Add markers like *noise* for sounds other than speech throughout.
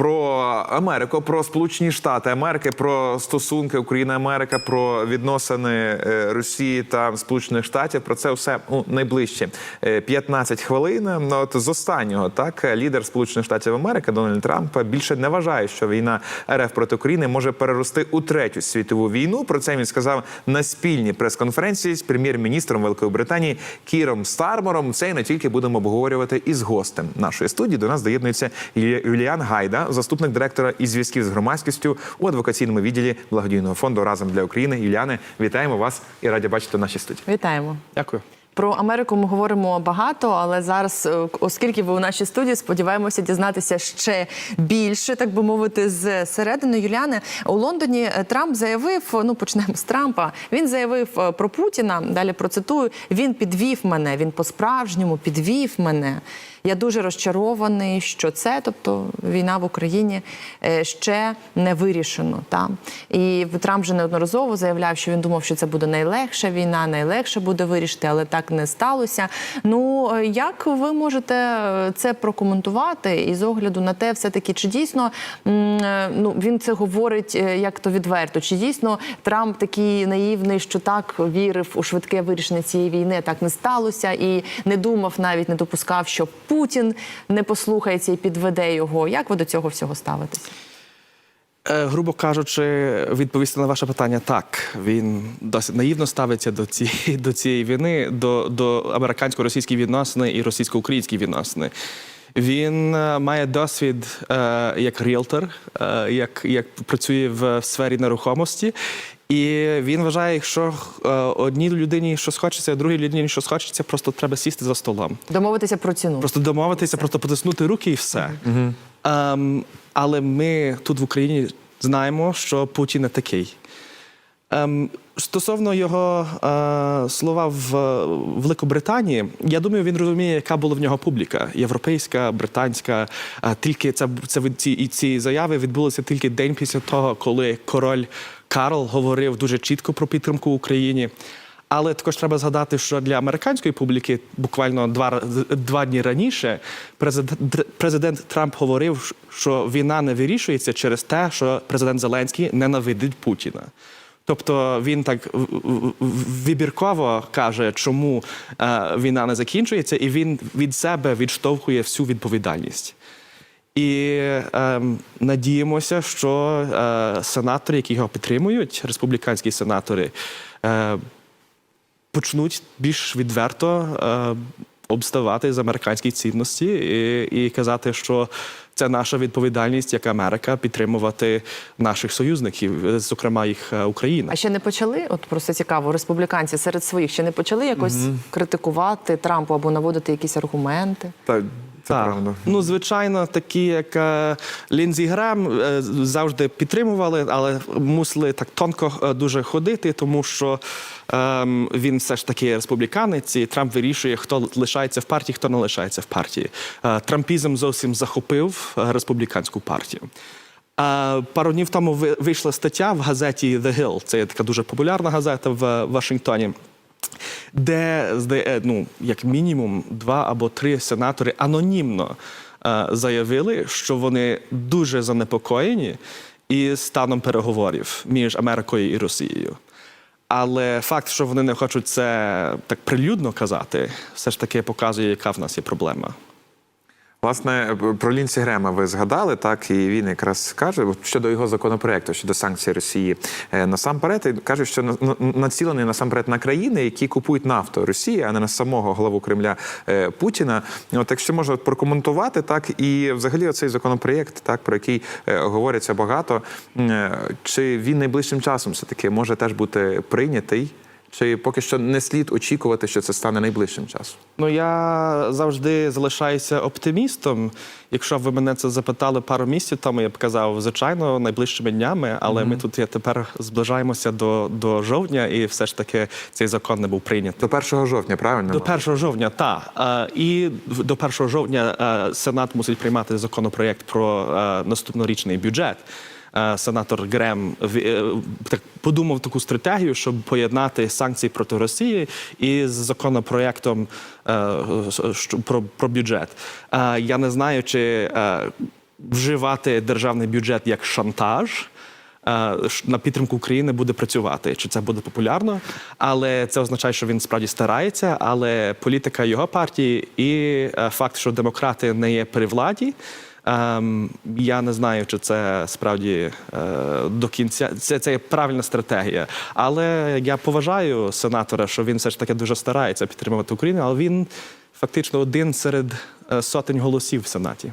про Америку, про Сполучені Штати Америки, про стосунки Україна-Америка, про відносини е, Росії та Сполучених Штатів. Про це все ну, найближче е, 15 хвилин. Ну, От з останнього так лідер Сполучених Штатів Америки Дональд Трамп більше не вважає, що війна РФ проти України може перерости у третю світову війну. Про це він сказав на спільній прес-конференції з прем'єр-міністром Великої Британії Кіром Стармором. Це і не тільки будемо обговорювати із гостем нашої студії. До нас доєднується Юліан Гайда, заступник директора із зв'язків з громадськістю у адвокаційному відділі благодійного фонду разом для України. Юліане, вітаємо вас і раді бачити в нашій студії. Вітаємо. Дякую. Про Америку ми говоримо багато, але зараз, е, оскільки ви у нашій студії, сподіваємося дізнатися ще більше, так би мовити, з середини Юліани. У Лондоні е, Трамп заявив: ну почнемо з Трампа. Він заявив е, про Путіна. Далі процитую: він підвів мене. Він по-справжньому підвів мене. Я дуже розчарований, що це, тобто війна в Україні, е, ще не вирішено. Та і Трамп вже неодноразово заявляв, що він думав, що це буде найлегша війна, найлегше буде вирішити, але так не сталося. Ну е, як ви можете е, це прокоментувати і з огляду на те, все таки чи дійсно ну він це говорить як то відверто? Чи дійсно Трамп такий наївний, що так вірив у швидке вирішення цієї війни? Так не сталося, і не думав навіть не допускав, що Путін не послухається і підведе його. Як ви до цього всього ставитеся? Е, грубо кажучи, відповісти на ваше питання так. Він досить наївно ставиться до цієї, *laughs* до цієї війни, до, до американсько-російської відносини і російсько-українські відносини. Він е, має досвід е, як ріелтор, е, як, як працює в сфері нерухомості. І він вважає, якщо е, одній людині щось хочеться, а другій людині щось хочеться, просто треба сісти за столом. Домовитися про ціну. Просто домовитися, просто потиснути руки і все. Ем, але ми тут в Україні знаємо, що Путін не такий. Ем, стосовно його е, слова в Великобританії, я думаю, він розуміє, яка була в нього публіка європейська, британська. Е, тільки це, це ці, і ці заяви відбулися тільки день після того, коли король Карл говорив дуже чітко про підтримку Україні. Але також треба згадати, що для американської публіки буквально два, два дні раніше президент, президент Трамп говорив, що війна не вирішується через те, що президент Зеленський ненавидить Путіна. Тобто він так вибірково каже, чому е, війна не закінчується, і він від себе відштовхує всю відповідальність. І ем, надіємося, що е, сенатори, які його підтримують, республіканські сенатори, е, почнуть більш відверто е, обставати за американські цінності і, і казати, що це наша відповідальність як Америка підтримувати наших союзників, е, зокрема їх е, Україна. А ще не почали, от просто цікаво, республіканці серед своїх ще не почали якось критикувати Трампа або наводити якісь аргументи. Та це Так. правда. Ну, звичайно, такі, як е, Лінзі Грем, е, завжди підтримували, але мусили так тонко е, дуже ходити, тому що ем, він все ж таки республіканець, і Трамп вирішує, хто лишається в партії, хто не лишається в партії. Е, Трампізм зовсім захопив республіканську партію. Пару днів тому ви- вийшла стаття в газеті The Hill. Це є така дуже популярна газета в Вашингтоні. Де здає- ну, як мінімум два або три сенатори анонімно е, заявили, що вони дуже занепокоєні із станом переговорів між Америкою і Росією. Але факт, що вони не хочуть це так прилюдно казати, все ж таки показує, яка в нас є проблема. Власне, про Лінсі Грема ви згадали, так і він якраз каже щодо його законопроекту щодо санкцій Росії. Е, Насамперед каже, що на- на- націлений насамперед на країни, які купують нафту Росії, а не на самого главу Кремля е, Путіна. От якщо можна прокоментувати, так і взагалі оцей законопроєкт, так про який е, говориться багато, е, чи він найближчим часом все таки може теж бути прийнятий? Чи поки що не слід очікувати, що це стане найближчим часом? Ну я завжди залишаюся оптимістом. Якщо б ви мене це запитали пару місяців тому, я б казав, звичайно, найближчими днями, але ми тут я тепер зближаємося до, до жовтня, і все ж таки цей закон не був прийнятий. До 1 жовтня, правильно? До 1 жовтня, так. І до 1 жовтня е, Сенат мусить приймати законопроєкт про е, наступнорічний бюджет. Е, Сенатор Грем в- е, так подумав таку стратегію, щоб поєднати санкції проти Росії із законопроєктом е, про, бюджет. Е, Я не знаю, чи е, вживати державний бюджет як шантаж. е, На підтримку України буде працювати. Чи це буде популярно? Але це означає, що він справді старається. Але політика його партії і е, факт, що демократи не є при владі, я не знаю, чи це справді е, до кінця це, це є правильна стратегія. Але я поважаю сенатора, що він все ж таки дуже старається підтримувати Україну, але він фактично один серед е, сотень голосів в Сенаті.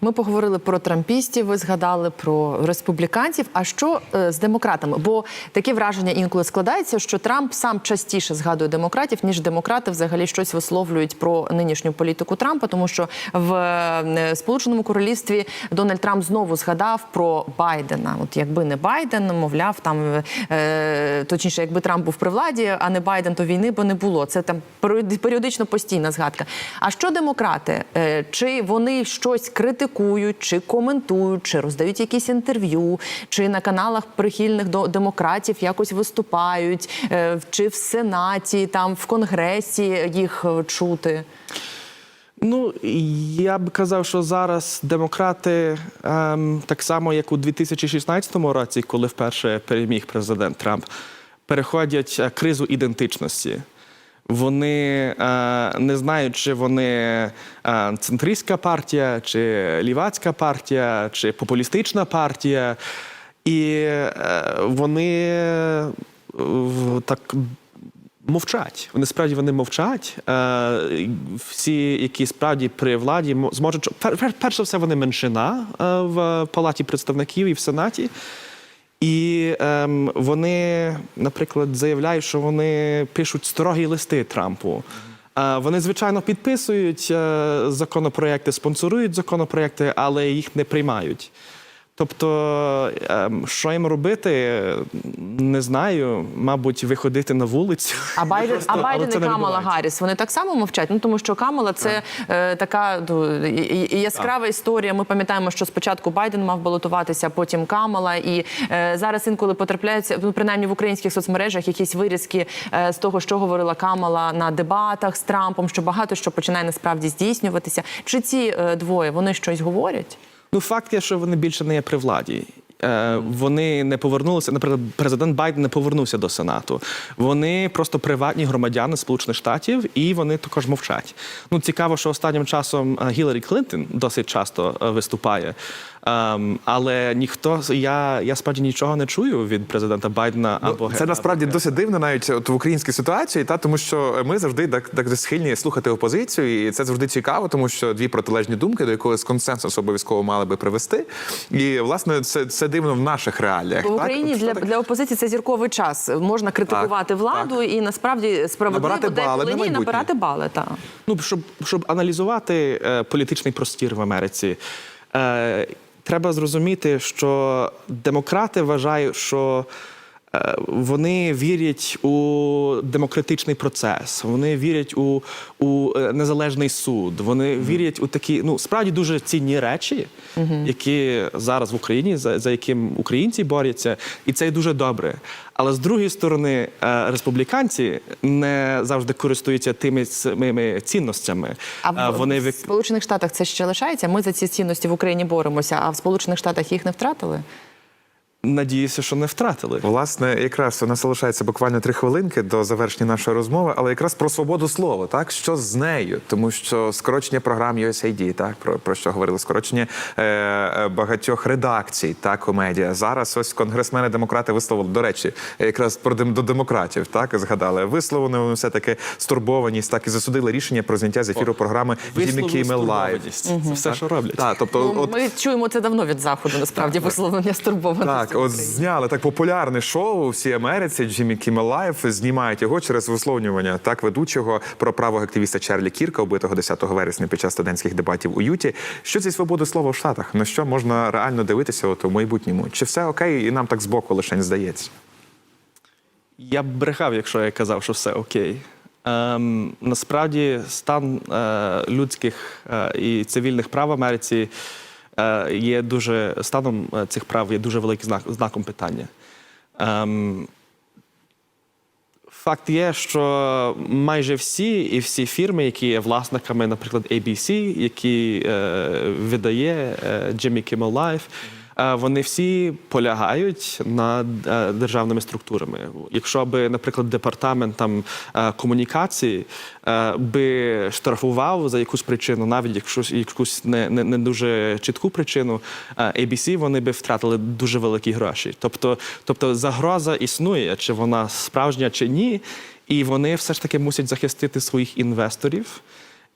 Ми поговорили про трампістів, ви згадали про республіканців. А що е, з демократами? Бо таке враження інколи складається, що Трамп сам частіше згадує демократів, ніж демократи взагалі щось висловлюють про нинішню політику Трампа, тому що в е, Сполученому Королівстві Дональд Трамп знову згадав про Байдена. От якби не Байден, мовляв, там е, точніше, якби Трамп був при владі, а не Байден, то війни би не було. Це там період- періодично постійна згадка. А що демократи? Чи вони щось критикують, чи коментують, чи роздають якісь інтерв'ю, чи на каналах прихильних до демократів якось виступають, е, чи в Сенаті, там в Конгресі їх е, чути? Ну, я б казав, що зараз демократи, ем, так само як у 2016 році, коли вперше переміг президент Трамп, переходять е, кризу ідентичності. Вони е, не знають, чи вони е, центристська партія, чи лівацька партія, чи популістична партія. І е, вони в- так мовчать. Вони справді вони мовчать. Е, всі, які справді при владі, мо- зможуть пер, пер, перш за все, вони меншина в палаті представників і в сенаті. І ем, вони, наприклад, заявляють, що вони пишуть строгі листи Трампу. Е, вони, звичайно, підписують е, законопроекти, спонсорують законопроекти, але їх не приймають. Тобто, ем, що їм робити, не знаю. Мабуть, виходити на вулицю. А Байден, Просто- а Байден і Камала. Гарріс, вони так само мовчать. Ну тому що Камала це е, така ну, яскрава історія. Ми пам'ятаємо, що спочатку Байден мав балотуватися, потім Камала. І е, зараз інколи потрапляються, ну принаймні в українських соцмережах якісь вирізки е, з того, що говорила Камала на дебатах з Трампом, що багато що починає насправді здійснюватися. Чи ці е, двоє вони щось говорять? Ну, факт є, що вони більше не є при владі. Е, Вони не повернулися. Наприклад, президент Байден не повернувся до Сенату. Вони просто приватні громадяни Сполучених Штатів, і вони також мовчать. Ну цікаво, що останнім часом е, Гіларі Клинтон досить часто е, виступає. Ем, але ніхто я, я справді нічого не чую від президента Байдена або Ну, Це насправді досить дивно, навіть от в українській ситуації, та тому що ми завжди так, так схильні слухати опозицію, і це завжди цікаво, тому що дві протилежні думки до якогось консенсусу обов'язково мали би привести. І власне це, це дивно в наших реаліях. В? Україні що для, таке? для опозиції це зірковий час. Можна критикувати Так, владу і насправді справедливо Набирати бали деколи на набирати бали. Та. Ну, щоб, щоб аналізувати е, політичний простір в Америці, е, треба зрозуміти, що демократи вважають, що вони вірять у демократичний процес, вони вірять у, у е, незалежний суд, вони вірять у такі ну справді дуже цінні речі, які зараз в Україні за, за яким українці борються, і це дуже добре. Але з другої сторони, е, республіканці не завжди користуються тими самими цінностями. А Е, в, вони в Сполучених Штатах це ще лишається. Ми за ці цінності в Україні боремося, а в Сполучених Штатах їх не втратили. Надіюся, що не втратили. Власне, якраз у нас залишається буквально три хвилинки до завершення нашої розмови, але якраз про свободу слова, так що з нею, тому що скорочення програм USAID, так про, про що говорили, скорочення е, е, багатьох редакцій, так у медіа. Зараз ось конгресмени демократи висловили, до речі, якраз про дем- до демократів, так згадали. Висловлено вони все таки стурбованість, так і засудили рішення про зняття з ефіру програми Kimmel Це все, що роблять. Так, тобто, Ну, от Ми чуємо це давно від заходу. Насправді висловлення стурбованості. Так, от зняли так популярне шоу у всій Америці. Джиммі Кіммел Лайф знімають його через висловлювання так ведучого про правого активіста Чарлі Кірка, убитого 10 вересня під час студентських дебатів у Юті. Що зі свободи слова в Штатах? На що можна реально дивитися от у майбутньому? Чи все окей, і нам так збоку лише здається? Я б брехав, якщо я казав, що все окей. Ем, насправді, стан е, людських е, і цивільних прав в Америці є дуже станом е, цих прав є дуже великим знак, знаком питання. Ем, Факт є, що майже всі і всі фірми, які є власниками, наприклад, ABC, які е, видає е, Jimmy Kimmel Live, е, вони всі полягають над е, державними структурами. Якщо би, наприклад, департамент там е, комунікації е, би штрафував за якусь причину, навіть якщо якусь не, не, не дуже чітку причину, е, ABC вони би втратили дуже великі гроші. Тобто, тобто загроза існує, чи вона справжня, чи ні, і вони все ж таки мусять захистити своїх інвесторів.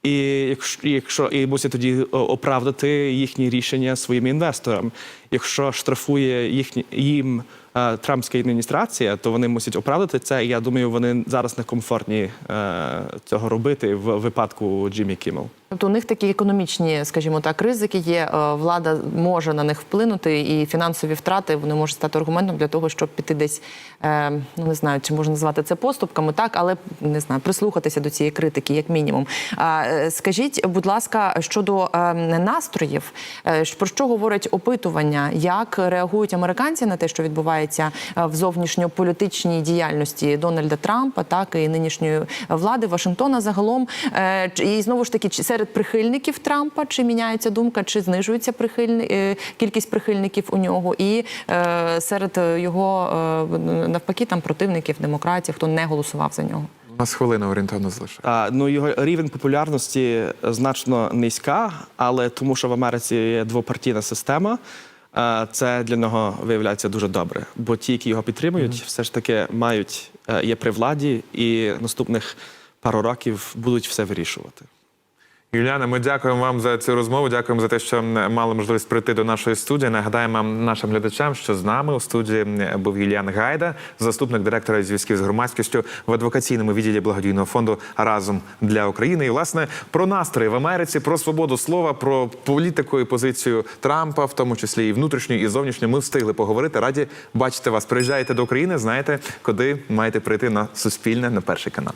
І якщо, якщо і мусить тоді оправдати їхні рішення своїм інвесторам. Якщо штрафує їхні їм е, Трампська адміністрація, то вони мусять оправдати це. І я думаю, вони зараз не комфортні е, цього робити в випадку Джиммі Кіммел. Тобто у них такі економічні, скажімо так, ризики є. Е, Влада може на них вплинути, і фінансові втрати вони можуть стати аргументом для того, щоб піти десь. е, Ну не знаю, чи можна назвати це поступками, так, але не знаю, прислухатися до цієї критики, як мінімум. Е, скажіть, будь ласка, щодо настроїв, про що говорять опитування, як реагують американці на те, що відбувається в зовнішньополітичній діяльності Дональда Трампа, так і нинішньої влади Вашингтона загалом. І знову ж таки, чи серед прихильників Трампа чи міняється думка, чи знижується прихильни... е, кількість прихильників у нього, і е, серед його е, навпаки там противників, демократів, хто не голосував за нього. У нас хвилина орієнтовно залишається. А, ну його рівень популярності значно низька, але тому, що в Америці є двопартійна система. е, Це для нього виявляється дуже добре, бо ті, які його підтримують, все ж таки мають є при владі, і наступних пару років будуть все вирішувати. Юліана, ми дякуємо вам за цю розмову. Дякуємо за те, що мали можливість прийти до нашої студії. Нагадаємо нашим глядачам, що з нами у студії був Юліан Гайда, заступник директора зв'язків з громадськістю в адвокаційному відділі благодійного фонду Разом для України. І власне про настрої в Америці, про свободу слова, про політику і позицію Трампа, в тому числі і внутрішню, і зовнішню. Ми встигли поговорити. Раді бачити вас. Приїжджаєте до України. Знаєте, куди маєте прийти на Суспільне на перший канал.